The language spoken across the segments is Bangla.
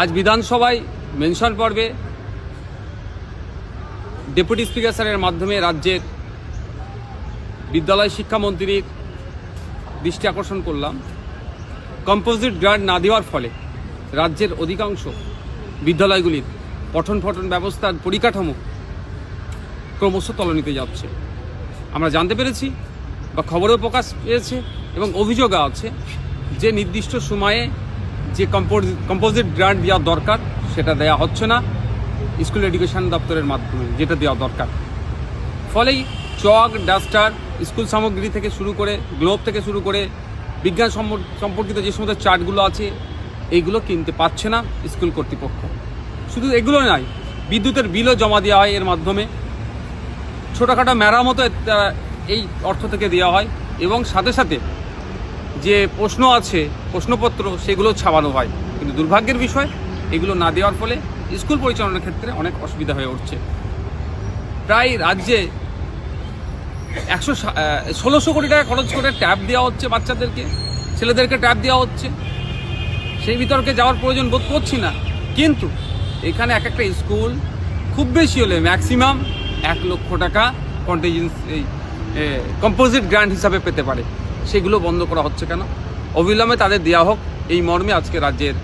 আজ বিধানসভায় মেনশন পর্বে ডেপুটি স্পিকার স্যারের মাধ্যমে রাজ্যের বিদ্যালয় শিক্ষামন্ত্রীর দৃষ্টি আকর্ষণ করলাম। কম্পোজিট গ্রান্ট না দেওয়ার ফলে রাজ্যের অধিকাংশ বিদ্যালয়গুলির পঠন ফটন ব্যবস্থার পরিকাঠামো ক্রমশ তলনিতে যাচ্ছে। আমরা জানতে পেরেছি বা খবরেও প্রকাশ পেয়েছে এবং অভিযোগ আছে যে নির্দিষ্ট সময়ে যে কম্পোজিট গ্রান্ট দেওয়া দরকার, সেটা দেওয়া হচ্ছে না। স্কুল এডুকেশন দপ্তরের মাধ্যমে যেটা দেওয়া দরকার। ফলেই চক, ডাস্টার, স্কুল সামগ্রী থেকে শুরু করে, গ্লোব থেকে শুরু করে, বিজ্ঞান সম্পর্কিত যে সমস্ত চার্টগুলো আছে, এইগুলো কিনতে পারছে না স্কুল কর্তৃপক্ষ। শুধু এগুলো নয়, বিদ্যুতের বিলও জমা দেওয়া হয় এর মাধ্যমে। ছোটোখাটো মেরামতো এই অর্থ থেকে দেওয়া হয় এবং সাথে সাথে যে প্রশ্ন আছে, প্রশ্নপত্র, সেগুলো ছাপানো হয়। কিন্তু দুর্ভাগ্যের বিষয়, এগুলো না দেওয়ার ফলে স্কুল পরিচালনার ক্ষেত্রে অনেক অসুবিধা হয়ে উঠছে। প্রায় রাজ্যে একশো ষোলোশো কোটি টাকা খরচ করে ট্যাব দেওয়া হচ্ছে বাচ্চাদেরকে, ছেলেদেরকে ট্যাব দেওয়া হচ্ছে। সেই বিতর্কে যাওয়ার প্রয়োজন বোধ করছি না। কিন্তু এখানে এক একটা স্কুল খুব বেশি হলে ম্যাক্সিমাম এক লক্ষ টাকা কন্টিজেন্স এই কম্পোজিট গ্র্যান্ট হিসাবে পেতে পারে। সেগুলো বন্ধ করা হচ্ছে কেন? অবিলম্বে তাদের দেওয়া হোক, এই মর্মে আজকে রাজ্যের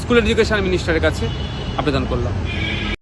স্কুল এডুকেশন মিনিস্টারের কাছে আবেদন করলাম।